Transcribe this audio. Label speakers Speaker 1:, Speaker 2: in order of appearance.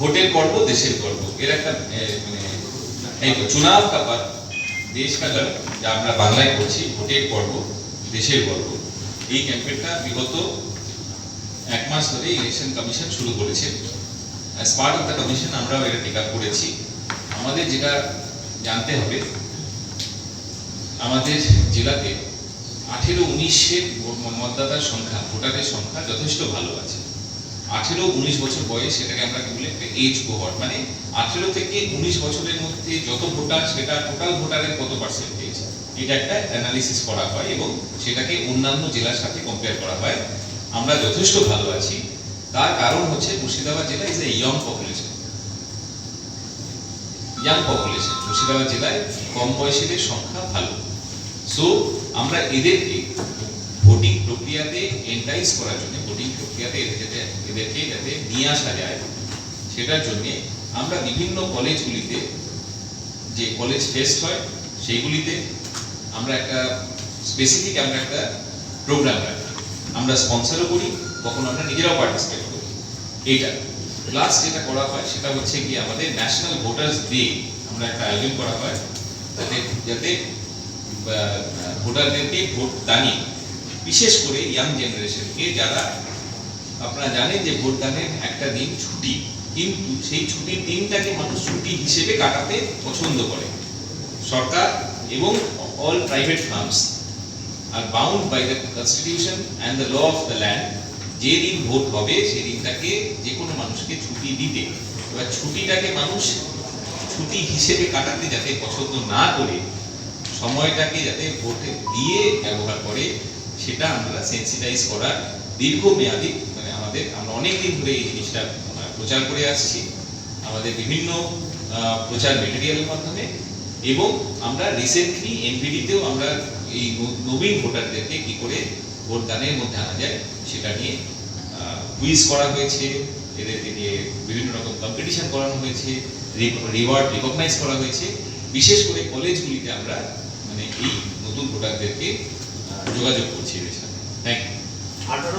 Speaker 1: ভোটের গর্ব দেশের গর্ব। এর একটা মানে এই তো চুনাব কা পর দেশ কা গর্ব যা আমরা বাংলায় করছি, ভোটের গর্ব, দেশের গর্ব। এই ক্যাম্পেইনটা বিগত এক মাস ধরে ইলেকশন কমিশন শুরু করেছে। As part of the commission আমরাও এটা টিকা করেছি। আমাদের যেটা জানতে হবে, আমাদের জেলাতে আঠেরো উনিশের মতদাতার সংখ্যা, ভোটারের সংখ্যা যথেষ্ট ভালো আছে। আঠেরো উনিশ বছর বয়স সেটাকে আমরা কি বলি এজ মানে আঠেরো থেকে উনিশ বছরের মধ্যে যত ভোটার, সেটা টোটাল ভোটারের কত পার্সেন্টেজ এটা একটা অ্যানালিসিস করা হয় এবং সেটাকে অন্যান্য জেলার সাথে কম্পেয়ার করা হয়। আমরা যথেষ্ট ভালো আছি। তার কারণ হচ্ছে মুর্শিদাবাদ জেলা is a young population young population Murshidabad জেলায় কম বয়সীদের সংখ্যা ভালো। সো আমরা এদেরকে ভোটিং প্রক্রিয়াতে এন্টাইজ করার জন্য ভোটিং প্রক্রিয়াতে এদের এদেরকে যাতে নিয়ে আসা যায়, সেটার জন্য আমরা বিভিন্ন কলেজগুলিতে যে কলেজ ফেস্ট হয়, সেইগুলিতে আমরা একটা স্পেসিফিক আমরা একটা প্রোগ্রাম রাখি। আমরা স্পন্সরও করি কখনো আমরা নিজেরাও পার্টিসিপেট করি। এইটা। প্লাস যেটা করা হয়, সেটা হচ্ছে কি আমাদের ন্যাশনাল ভোটার্স ডে আমরা একটা আয়োজন করা হয়। যাতে যাতে ভোটারদেরকে ভোট দানি বিশেষ করে ইয়াং জেনারেশনকে যারা আপনারা জানেন যে ভোটদানের একটা দিন ছুটি, কিন্তু সেই ছুটির দিনটাকে মানুষ ছুটি হিসেবে কাটাতে পছন্দ করে। সরকার এবং all private firms are bound by the constitution and the law of the land যে দিন ভোট হবে, সেই দিনটাকে যে কোনো মানুষকে ছুটি দিতে। এবার ছুটিটাকে মানুষ ছুটি হিসেবে কাটাতে যাতে পছন্দ না করে, সময়টাকে যাতে ভোটে দিয়ে ব্যবহার করে সেটা আমরা সেন্সিটাইজ করার দীর্ঘমেয়াদী মানে আমাদের, আমরা অনেক দিন ধরে এই জিনিসটা প্রচার করে আসছি, আমাদের বিভিন্ন প্রচার মেটেরিয়ালের মাধ্যমে এবং আমরা রিসেন্টলি এনভিডিতেও আমরা এই নবীন ভোটারদেরকে কি করে ভোট দানের মধ্যে আনা যায় সেটা নিয়ে কুইজ করা হয়েছে, এদেরকে নিয়ে বিভিন্ন রকম কম্পিটিশন করানো হয়েছে রিওয়ার্ড রিকগনাইজ করা হয়েছে। বিশেষ করে কলেজগুলিতে আমরা মানে এই নতুন ভোটারদেরকে যোগাযোগ করছি এদের সাথে থ্যাংক ইউ
Speaker 2: আঠারো